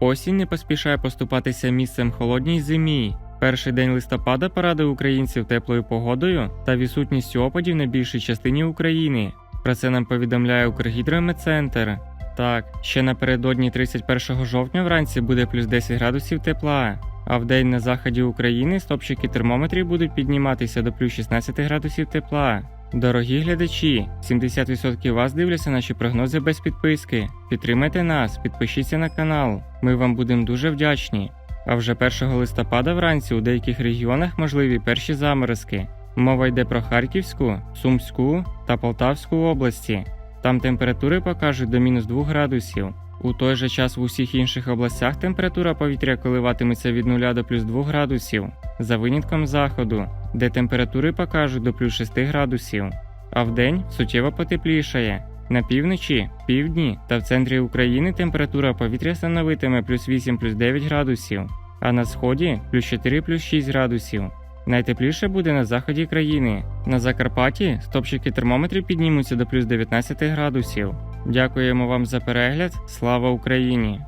Осінь не поспішає поступатися місцем холодній зимі. Перший день листопада порадив українців теплою погодою та відсутністю опадів на більшій частині України. Про це нам повідомляє Укргідрометцентр. Так, ще напередодні 31 жовтня вранці буде плюс 10 градусів тепла, а в день на заході України стопчики термометрів будуть підніматися до плюс 16 градусів тепла. Дорогі глядачі, 70% вас дивляться наші прогнози без підписки. Підтримайте нас, підпишіться на канал. Ми вам будемо дуже вдячні. А вже 1 листопада вранці у деяких регіонах можливі перші заморозки. Мова йде про Харківську, Сумську та Полтавську області. Там температури покажуть до мінус 2 градусів. У той же час в усіх інших областях температура повітря коливатиметься від 0 до плюс 2 градусів, за винятком заходу, де температури покажуть до плюс 6 градусів. А вдень суттєво потеплішає. На півночі, півдні та в центрі України температура повітря становитиме плюс 8 плюс 9 градусів, а на сході плюс 4 плюс 6 градусів. Найтепліше буде на заході країни. На Закарпатті стопчики термометрів піднімуться до плюс 19 градусів. Дякуємо вам за перегляд. Слава Україні!